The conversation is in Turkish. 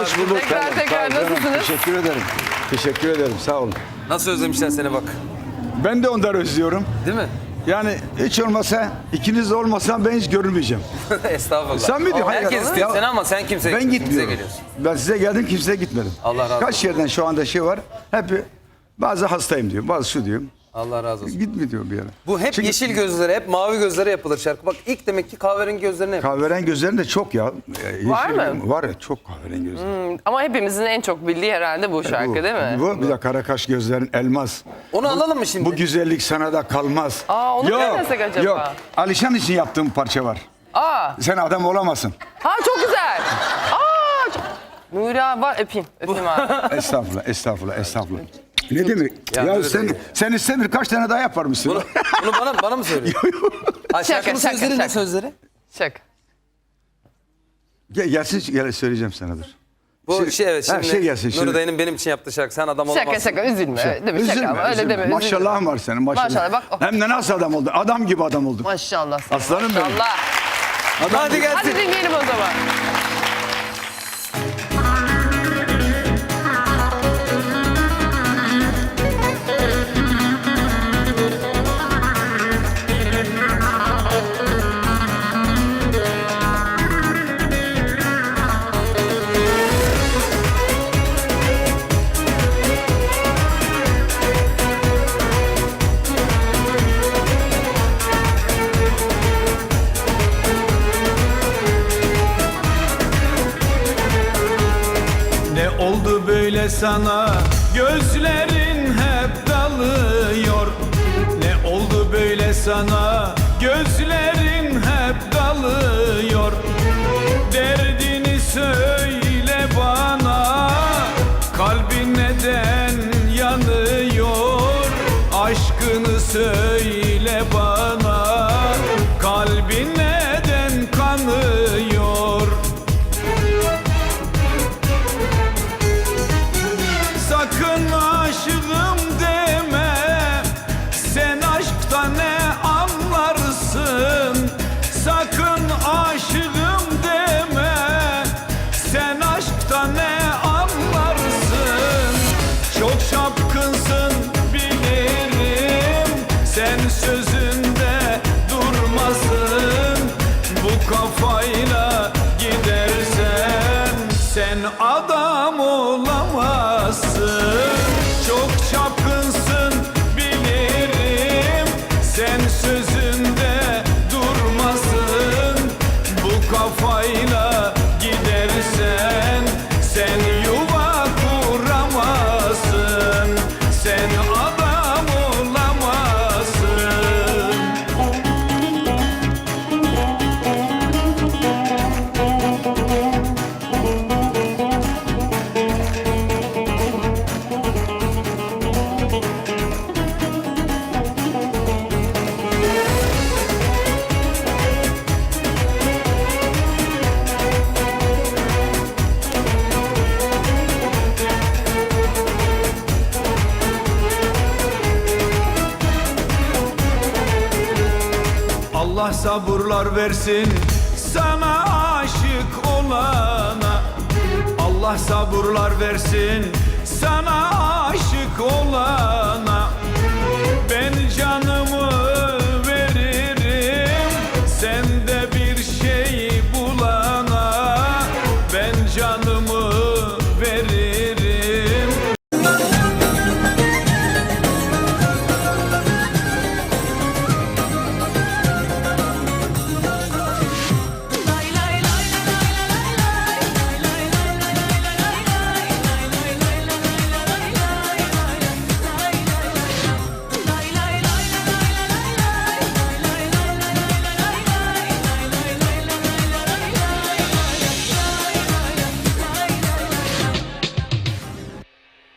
Hoş bulduk. Tekrar tekrar nasılsınız? Teşekkür ederim. Teşekkür ederim. Sağ olun. Nasıl özlemişler seni bak. Ben de onları özlüyorum. Değil mi? Yani hiç olmasa ikiniz de olmasa ben hiç görünmeyeceğim. Estağfurullah. Sen miydin? Hayır, Herkes ya. istiyor seni ama sen kimse Ben kimse gitmiyorum. geliyorsun. Ben size geldim kimseye gitmedim. Allah razı Kaç yerden şu anda şey var. Hep bazı hastayım diyor. Bazı şu diyorum. Allah razı olsun. Gitme diyor bir yere. Bu hep Çünkü yeşil gözlere, hep mavi gözlere yapılır şarkı. Bak ilk demek ki kahverengi gözlerine yapılır. Kahverengi gözlerin de çok ya. Ee, Var yeşil- mı? Var ya çok kahverengi gözler. Ama hepimizin en çok bildiği herhalde bu şarkı Bu- değil mi? Bu bir de karakaş gözlerin elmas. Onu alalım mı şimdi? Bu güzellik sana da kalmaz. Aa, onu demesek acaba? Yok. Alişan için yaptığım parça var. Aa, Sen adam olamazsın. ha çok güzel. Aa, çok... Nuri abi var öpeyim. Öpeyim abi. Estağfurullah, estağfurullah, estağfurullah. Ne demek? Ya Ya, sen değil. sen istemir kaç tane daha yapar mısın? Bunu, bunu bana, bana mı söylüyorsun? Ha, Şaka, şarkının şaka, sözleri ne şaka. sözleri? Şaka. Gel, gelsin gel söyleyeceğim sana dur. Bu Şey- şey evet ha, şimdi şey gelsin şimdi. Nuri dayının benim için yaptığı şarkı. Sen adam olamazsın. Şaka şaka üzülme. Öyle deme şaka Üzülme, ama öyle üzülme. deme. üzülme. Maşallahın var senin maşallah. Maşallah, bak, oh. Hem de nasıl adam oldun? Adam gibi adam oldun. Maşallah. sana, Aslanım benim. Maşallah. Hadi gelsin. Hadi dinleyelim o zaman. Sana gözlerin hep dalıyor. Ne oldu böyle sana gözlerin hep dalıyor. Derdini söyle bana kalbin neden yanıyor? Aşkını söyle bana sabırlar versin. Sana aşık olana Allah sabırlar versin. Sana aşık olana